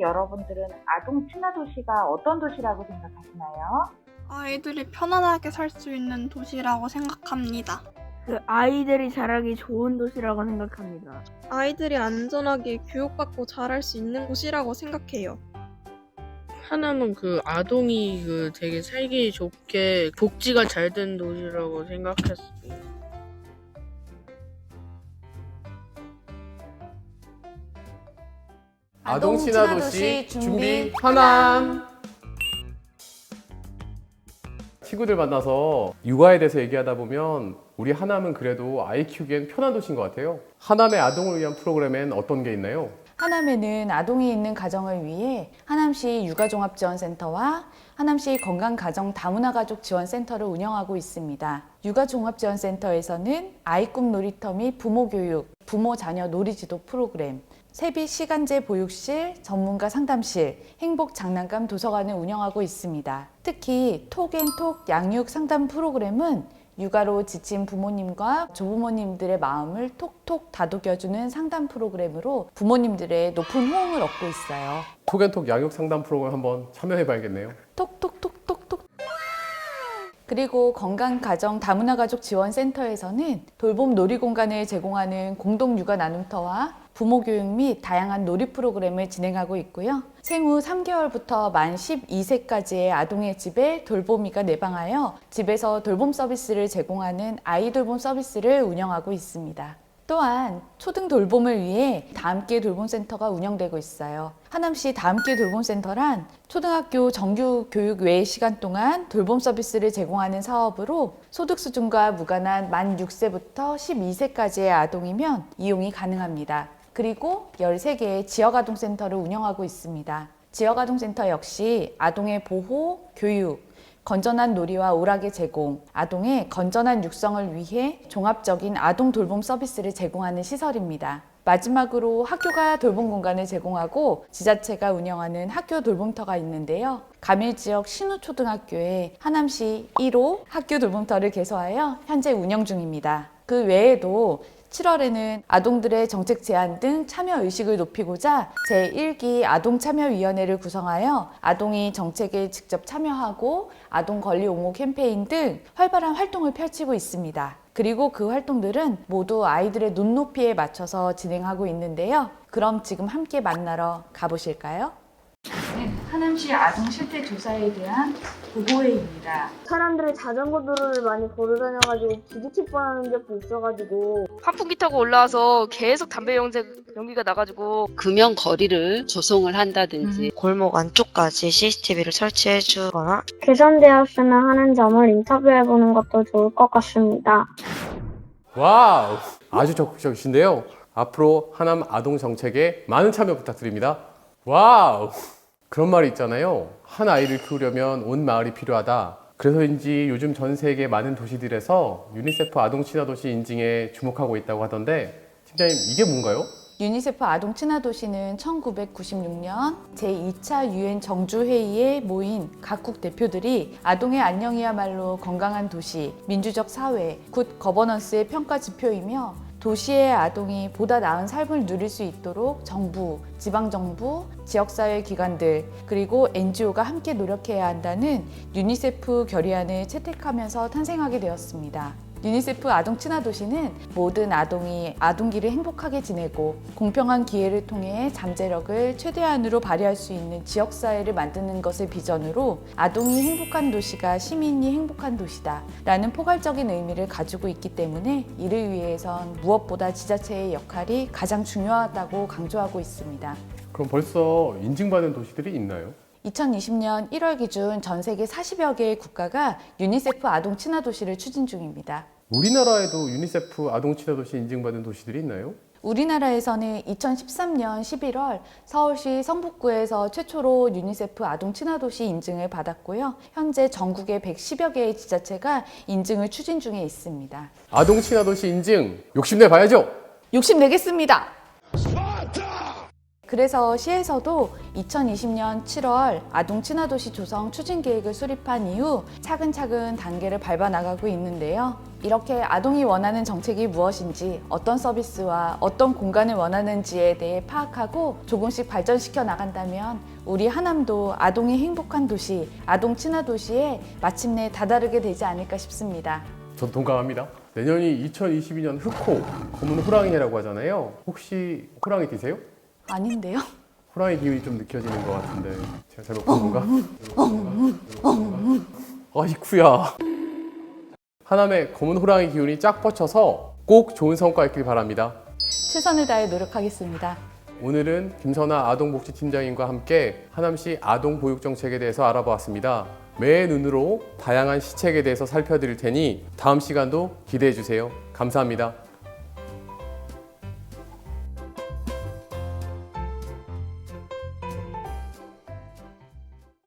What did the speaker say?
여러분들은 아동 친화 도시가 어떤 도시라고 생각하시나요? 아이들이 편안하게 살 수 있는 도시라고 생각합니다. 그 아이들이 자라기 좋은 도시라고 생각합니다. 아이들이 안전하게 교육받고 자랄 수 있는 곳이라고 생각해요. 하나는 그 아동이 그 되게 살기 좋게 복지가 잘 된 도시라고 생각했습니 아동 친화 도시 준비 하남. 친구들 만나서 육아에 대해서 얘기하다 보면 우리 하남은 그래도 아이 키우기엔 편한 도시인 것 같아요. 하남의 아동을 위한 프로그램엔 어떤 게 있나요? 하남에는 아동이 있는 가정을 위해 하남시 육아종합지원센터와 하남시 건강가정 다문화가족 지원센터를 운영하고 있습니다. 육아종합지원센터에서는 아이 꿈 놀이터 및 부모 교육, 부모 자녀 놀이지도 프로그램, 세비 시간제 보육실, 전문가 상담실, 행복 장난감 도서관을 운영하고 있습니다. 특히 톡앤톡 양육 상담 프로그램은 육아로 지친 부모님과 조부모님들의 마음을 톡톡 다독여주는 상담 프로그램으로 부모님들의 높은 호응을 얻고 있어요. 톡앤톡 양육 상담 프로그램 한번 참여해봐야겠네요. 톡톡톡톡톡. 그리고 건강가정 다문화가족 지원센터에서는 돌봄 놀이 공간을 제공하는 공동 육아 나눔터와 부모 교육 및 다양한 놀이 프로그램을 진행하고 있고요. 생후 3개월부터 만 12세까지의 아동의 집에 돌보미가 내방하여 집에서 돌봄 서비스를 제공하는 아이 돌봄 서비스를 운영하고 있습니다. 또한 초등 돌봄을 위해 다함께 돌봄센터가 운영되고 있어요. 하남시 다함께 돌봄센터란 초등학교 정규 교육 외 시간 동안 돌봄 서비스를 제공하는 사업으로 소득 수준과 무관한 만 6세부터 12세까지의 아동이면 이용이 가능합니다. 그리고 13개의 지역아동센터를 운영하고 있습니다. 지역아동센터 역시 아동의 보호, 교육, 건전한 놀이와 오락의 제공, 아동의 건전한 육성을 위해 종합적인 아동 돌봄 서비스를 제공하는 시설입니다. 마지막으로 학교가 돌봄 공간을 제공하고 지자체가 운영하는 학교 돌봄터가 있는데요. 가밀 지역 신우초등학교에 하남시 1호 학교 돌봄터를 개소하여 현재 운영 중입니다. 그 외에도 7월에는 아동들의 정책 제안 등 참여 의식을 높이고자 제1기 아동참여위원회를 구성하여 아동이 정책에 직접 참여하고 아동 권리 옹호 캠페인 등 활발한 활동을 펼치고 있습니다. 그리고 그 활동들은 모두 아이들의 눈높이에 맞춰서 진행하고 있는데요. 그럼 지금 함께 만나러 가보실까요? 네, 하남시 아동 실태 조사에 대한 보고회입니다. 사람들이 자전거 도로를 많이 걸어 다녀가지고 부딪힐 뻔하는 적도 있어가지고 환풍기 타고 올라와서 계속 담배 연기, 연기가 나가지고 금연 거리를 조성을 한다든지 골목 안쪽까지 CCTV를 설치해 주거나 개선되었으면 하는 점을 인터뷰해보는 것도 좋을 것 같습니다. 와우! 아주 적극적이신데요. 앞으로 하남 아동 정책에 많은 참여 부탁드립니다. 와우! 그런 말이 있잖아요. 한 아이를 키우려면 온 마을이 필요하다. 그래서인지 요즘 전 세계 많은 도시들에서 유니세프 아동 친화 도시 인증에 주목하고 있다고 하던데 팀장님 이게 뭔가요? 유니세프 아동 친화 도시는 1996년 제2차 유엔 정주 회의에 모인 각국 대표들이 아동의 안녕이야말로 건강한 도시, 민주적 사회, 굿 거버넌스의 평가 지표이며 도시의 아동이 보다 나은 삶을 누릴 수 있도록 정부, 지방정부, 지역사회 기관들, 그리고 NGO가 함께 노력해야 한다는 유니세프 결의안을 채택하면서 탄생하게 되었습니다. 유니세프 아동 친화 도시는 모든 아동이 아동기를 행복하게 지내고 공평한 기회를 통해 잠재력을 최대한으로 발휘할 수 있는 지역 사회를 만드는 것을 비전으로 아동이 행복한 도시가 시민이 행복한 도시다라는 포괄적인 의미를 가지고 있기 때문에 이를 위해선 무엇보다 지자체의 역할이 가장 중요하다고 강조하고 있습니다. 그럼 벌써 인증받은 도시들이 있나요? 2020년 1월 기준 전 세계 40여 개의 국가가 유니세프 아동 친화 도시를 추진 중입니다. 우리나라에도 유니세프 아동 친화 도시 인증받은 도시들이 있나요? 우리나라에서는 2013년 11월 서울시 성북구에서 최초로 유니세프 아동 친화 도시 인증을 받았고요. 현재 전국의 110여 개의 지자체가 인증을 추진 중에 있습니다. 아동 친화 도시 인증 욕심내 봐야죠. 욕심 내겠습니다. 그래서 시에서도 2020년 7월 아동 친화도시 조성 추진 계획을 수립한 이후 차근차근 단계를 밟아 나가고 있는데요. 이렇게 아동이 원하는 정책이 무엇인지, 어떤 서비스와 어떤 공간을 원하는지에 대해 파악하고 조금씩 발전시켜 나간다면 우리 하남도 아동이 행복한 도시, 아동 친화 도시에 마침내 다다르게 되지 않을까 싶습니다. 저도 동감합니다. 내년이 2022년 흑호, 검은 호랑이라고 하잖아요. 혹시 호랑이 디세요? 아닌데요? 호랑이 기운이 좀 느껴지는 것 같은데 제가 잘못 본 건가? 아이쿠야. 하남의 검은 호랑이 기운이 쫙 뻗쳐서 꼭 좋은 성과 있길 바랍니다. 최선을 다해 노력하겠습니다. 오늘은 김선아 아동복지팀장님과 함께 하남시 아동보육정책에 대해서 알아보았습니다. 매의 눈으로 다양한 시책에 대해서 살펴드릴 테니 다음 시간도 기대해 주세요. 감사합니다.